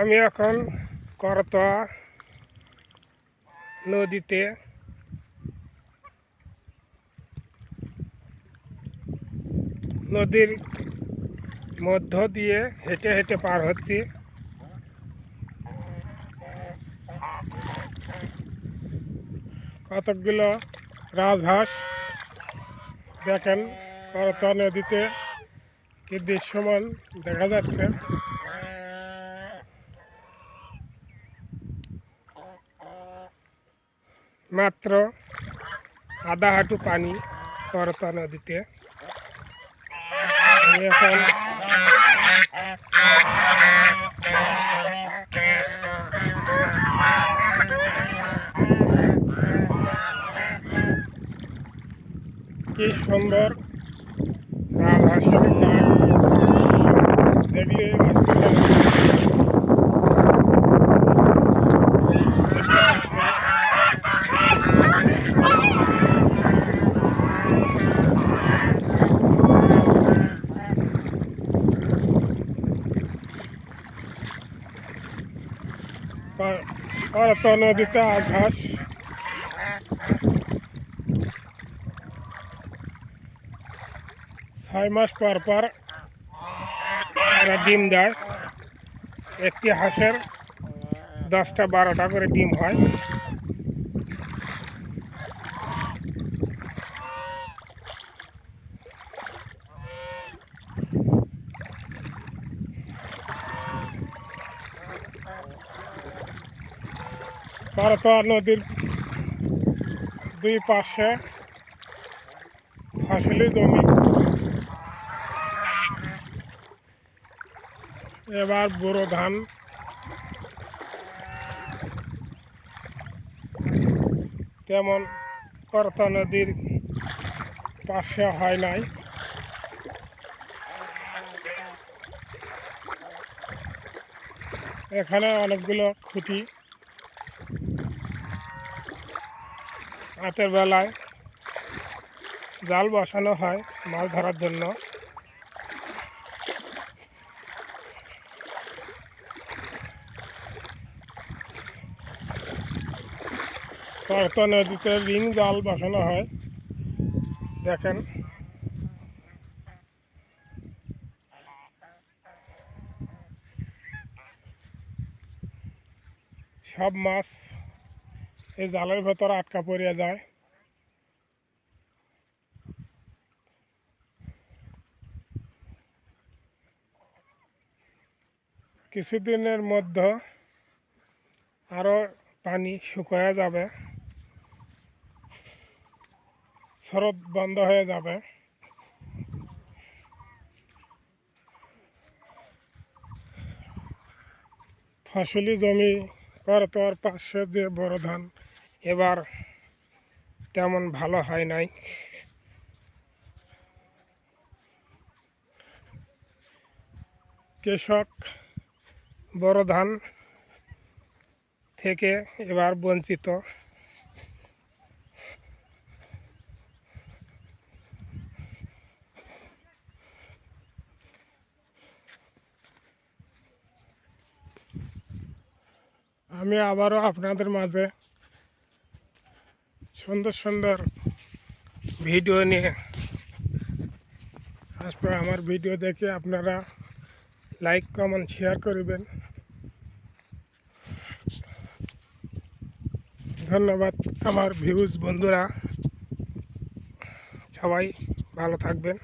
আমি এখন করতোয়া নদীতে। নদীর মধ্য দিয়ে হেঁটে হেঁটে পার হচ্ছি। কতকগুলো রাজহাঁস দেখেন করতোয়া নদীতে কি দৃশ্যমান দেখা যাচ্ছে। মাত্র আধা হাঁটু পানি করতা নদীতে। এখন কি সুন্দর রাজহাঁসের ডাক দেখলে আজকে করতা নদীতে আঘাস ছয় মাস পর পর এরা ডিম দেয়। একটি হাঁসের দশটা বারোটা করে ডিম হয়। করতোয়া নদীর দুই পাশে ফসলি জমি। এবার বোরো ধান। তেমন করতা নদীর পাশে হয় নাই। এখানে অনেকগুলো খুঁটি রাতের বেলায় জাল বসানো হয় মাছ ধরার জন্য। কয়েকটা নদীতে রিং জাল বসানো হয়। দেখেন। সব মাছ এই জালের ভেতর আটকা পড়িয়া যায়। কিছুদিনের মধ্যে আরও পানি শুকায়া যাবে। স্রোত বন্ধ হয়ে যাবে। ফসলি জমি করতোয়ার পাশে যে বড় ধান এবার তেমন ভালো হয় নাই। কৃষক বড় ধান থেকে এবার বঞ্চিত। আমি আবারও আপনাদের মাঝে সুন্দর সুন্দর ভিডিও নিয়ে আসবে আমার ভিডিও দেখে আপনারা লাইক কমেন্ট শেয়ার করবেন। ধন্যবাদ আমার ভিউজ বন্ধুরা। সবাই ভালো থাকবেন।